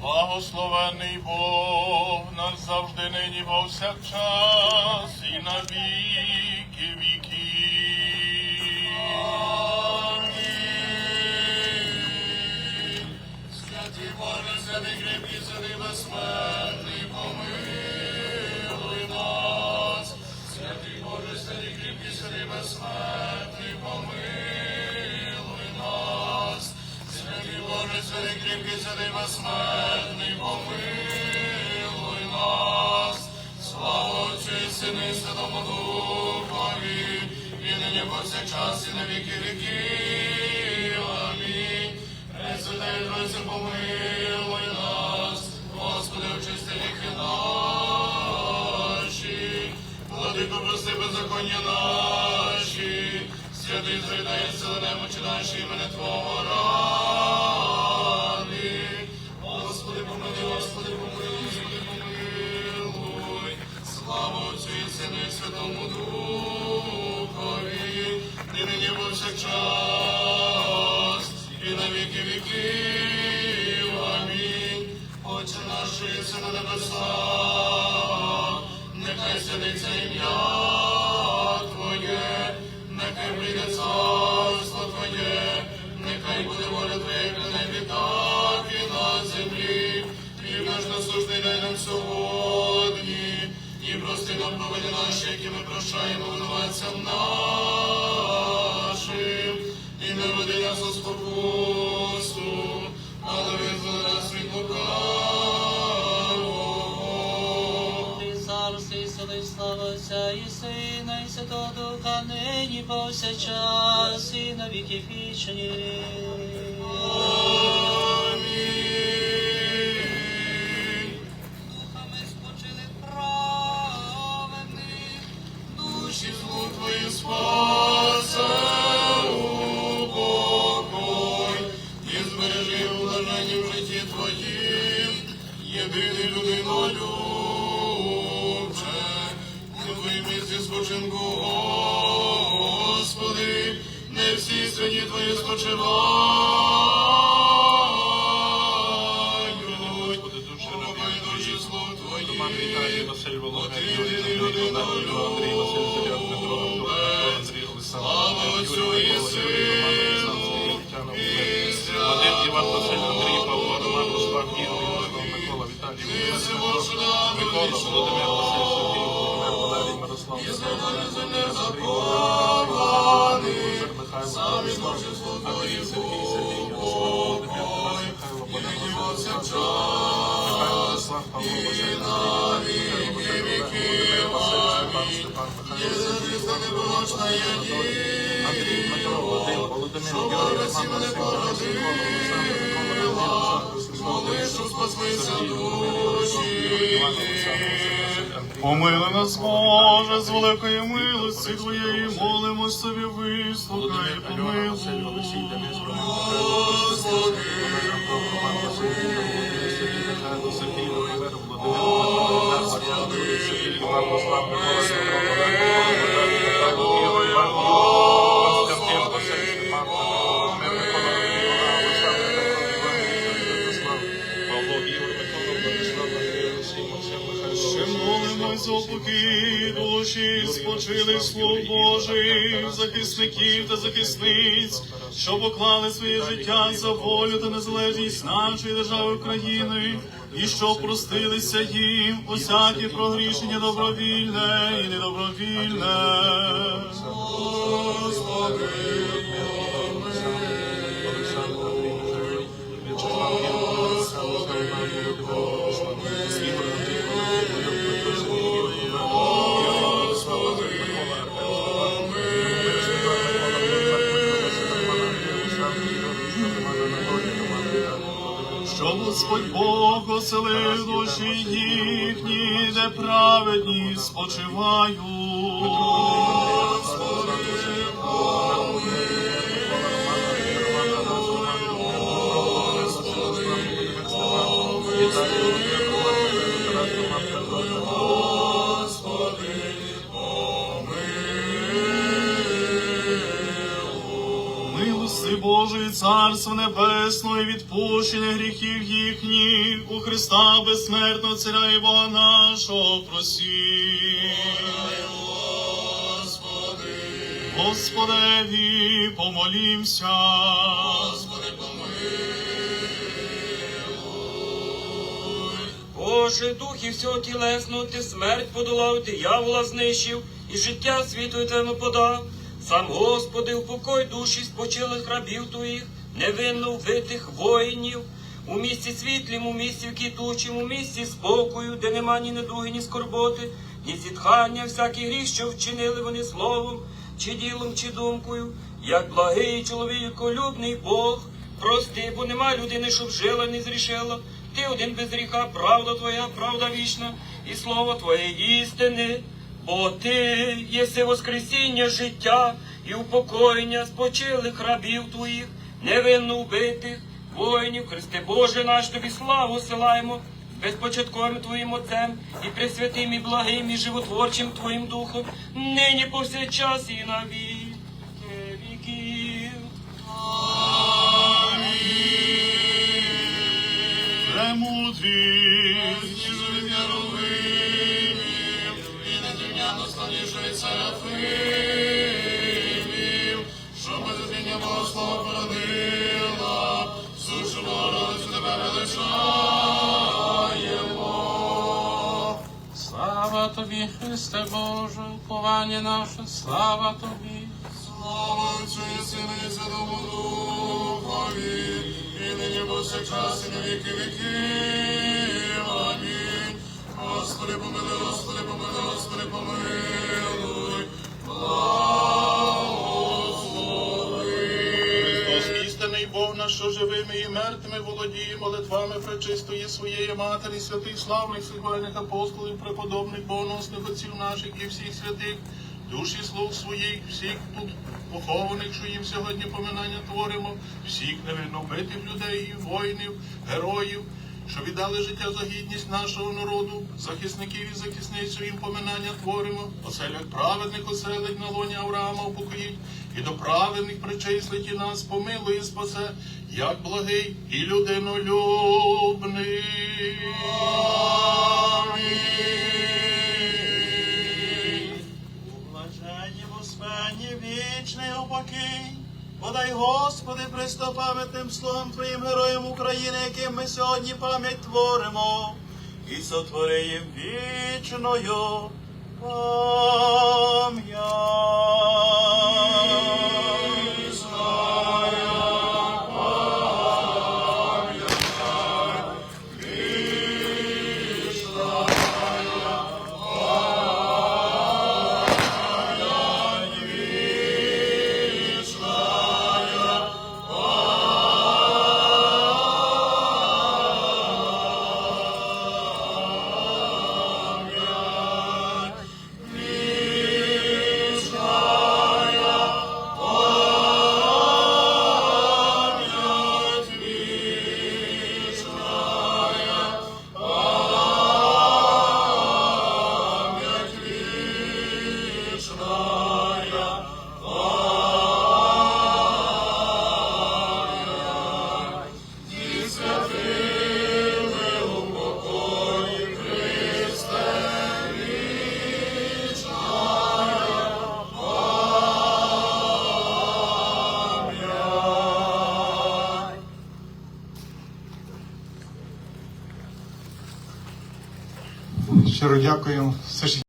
Благословений Бог нас завжди нині повсякчас і на віки віки. Святий Боже, святий кріпкий, святий безсмертний, помилуй нас. Святий Боже, святий кріпкий, святий безсмертний, Святий кріпкий, святий безсмертний, помилуй нас. Слава Отцю і Сину Святому Духові, і нині повсякчас, і на віки віків. Амінь. Пресвятай Тройця, помилуй нас, Господи, очисти віки наші, Владико, прости беззаконня наші, святий зридай сили немочі наші, імени Твого ради. Святому Духові, і нині повсякчас, і на віки віків. Амінь. Отче наш, єси на небесах, нехай святиться ім'я Твоє, нехай прийде царство Твоє, нехай буде воля Твоя, як на небі, так і на землі. І наш насущний дай нам сьогодні, прости нам наші, які ми прощаємо винуватцям нашим, і не веди нас у спокусу, але визволи нас від лукавого. Ти царство і сили, і слава Отця і Сина, і Святого Духа, нині повсякчас, і на віки вічні. Єдиний людинолюбче, у твоїм місці спочинку, Господи, не всі святі твої спочивають. Упокой душі Твої, твоїх, Роман Микола, Володимир, Василь, Сергій, Володимир, Валерій, Мирослав, Володимир, Михайло, Андрій, Сергій, Сергій, Ярослав, Володимир, Михайло, Михайло, Владислав, Павло, Андрій, Володимир, Дмитро, Володимир, Андрій, Олександр, Сергій, Сергій, Володимир, Василь, Василь, Андрій, Помили нас, Боже, з великої милості Твоєї, молимо собі, вислухай, помилуй. Михайло, Роман, спочили слуг Божий, захисників та захисниць, що поклали своє життя за волю та незалежність нашої держави України, і що простилися їм усякі прогрішення добровільне і недобровільне. Господи, Оселив душі їхні, де праведні спочивають. Царство. Небесного і відпущення гріхів їхніх у Христа безсмертного Царя і Бога нашого просі. Господеві, помолімся. Боже, духів всього тілесного, ти смерть подолав, диявола знищив, і життя світу твоєму подав. Сам Господи, упокой душі спочилих рабів твоїх, невинно вбитих воїнів, у місці світлім, у місці квітучим, у місці спокою, де нема ні недуги, ні скорботи, ні зітхання, всякий гріх, що вчинили вони словом, чи ділом, чи думкою, як благий чоловіколюбний Бог. Прости, бо нема людини, щоб жила, не зрішила. Ти один без гріха, правда твоя, правда вічна, і слово твоє істини. Бо ти єси воскресіння життя і упокоєння спочилих рабів твоїх, невинно вбитих, воїнів, Христе Боже наш, тобі славу силаємо, безпочатковим Твоїм Отцем і пресвятим, і благим, і животворчим Твоїм Духом, нині повсякчас і на віки віків. Премудрість, славнішої серафимів, що беззміння Бога слава породила, сушу Богородицю тебе величаємо. Слава тобі, Христе Боже, уповання наше, слава тобі. Слава Отцю і і Святому Духові, і нині повсякчас і на віки віків. Амінь. Господи, помилуй, що живими і мертвими володіє молитвами пречистої своєї Матері, святих славних сихвальних апостолів, преподобних богоносних отців наших і всіх святих, душі слуг своїх, всіх тут похованих, що їм сьогодні поминання творимо, всіх невинно вбитих людей, воїнів, героїв, що віддали життя за гідність нашого народу, захисників і захисниць, що їм поминання творимо, оселях праведних оселить на лоні Авраама упокоїть, і до праведних причислить і нас помилує і спасе, як благий і людинолюбний. Амінь. блаженні Господні, вічний упокій. Подай, Господи, пристопам'ятним словом Твоїм героям України, яким ми сьогодні пам'ять творимо, і сотвори їм вічною пам'ять. Щиро дякую. Все ж